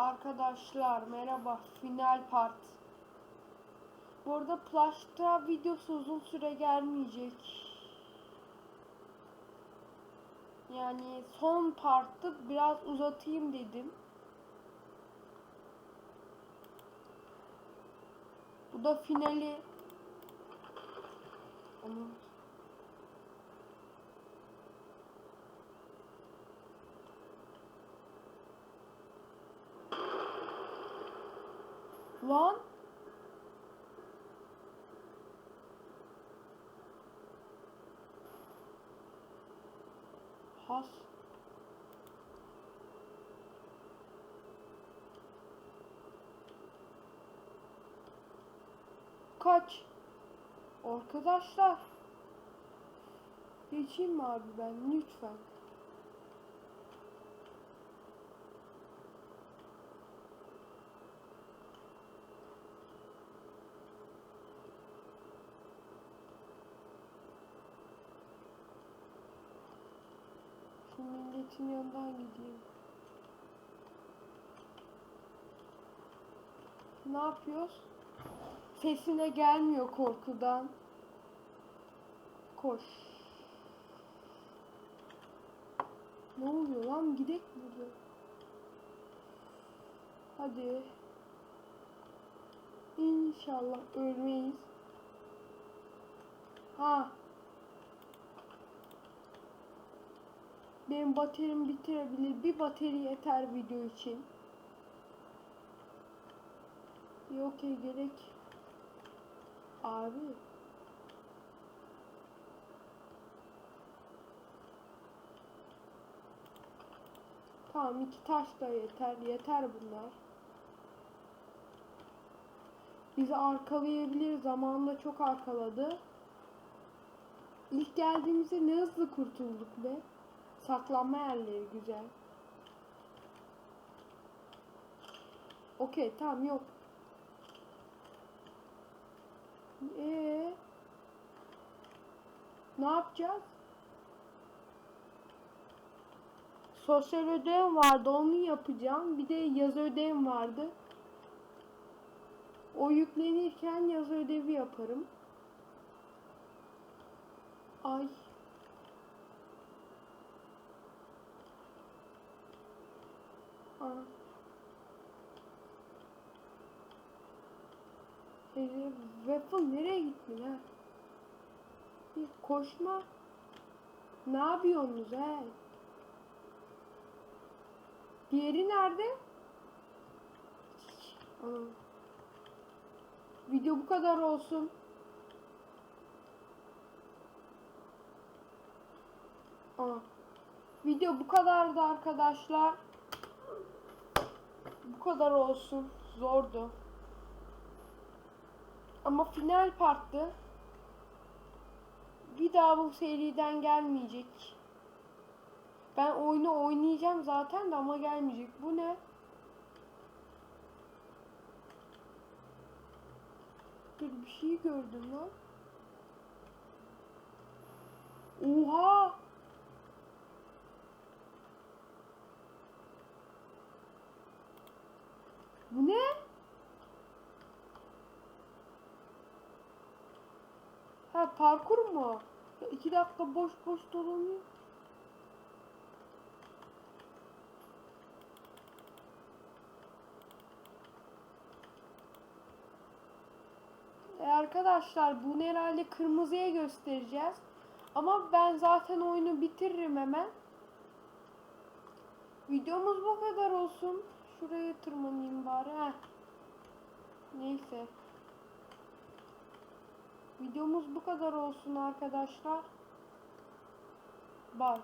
Arkadaşlar merhaba final part. Bu arada Plush Trap videosu uzun süre gelmeyecek. Yani son partı biraz uzatayım dedim. Bu da finali. Onun Lan. Has. Kaç. Arkadaşlar. Geçeyim mi abi ben lütfen. Şu milletin yanından gideyim. Ne yapıyoruz? Sesine gelmiyor korkudan. Koş. Ne oluyor lan? Gidek burada. Hadi. İnşallah ölmeyiz. Ha. Benim bataryam bitirebilir. Bir bateri yeter video için. Yok ya gerek. Abi. Tamam iki taş da yeter. Yeter bunlar. Bizi arkalayabilir. Zamanında çok arkaladı. İlk geldiğimizde ne hızlı kurtulduk be. Saklanma yerleri güzel. Okey tamam yok. Ee, ne yapacağız? Sosyal ödevim vardı onu yapacağım. Bir de yazı ödevim vardı. O yüklenirken yazı ödevi yaparım. Ay. Aa. Herif Waffle nereye gittin ha? Bir koşma. Ne yapıyorsunuz he? Diğeri nerede? Aa. Video bu kadar olsun. Aa. Video bu kadardı arkadaşlar. Bu kadar olsun. Zordu. Ama final parttı. Bir daha bu seriden gelmeyecek. Ben oyunu oynayacağım zaten de ama gelmeyecek. Bu ne? Dur bir şey gördüm lan. Oha! Bu ne? Ha parkur mu? Ya iki dakika boş boş dolanıyor. E arkadaşlar bunu herhalde kırmızıya göstereceğiz. Ama ben zaten oyunu bitiririm hemen. Videomuz bu kadar olsun. Şuraya tırmanayım bari. Heh. Neyse. Videomuz bu kadar olsun arkadaşlar. Bye.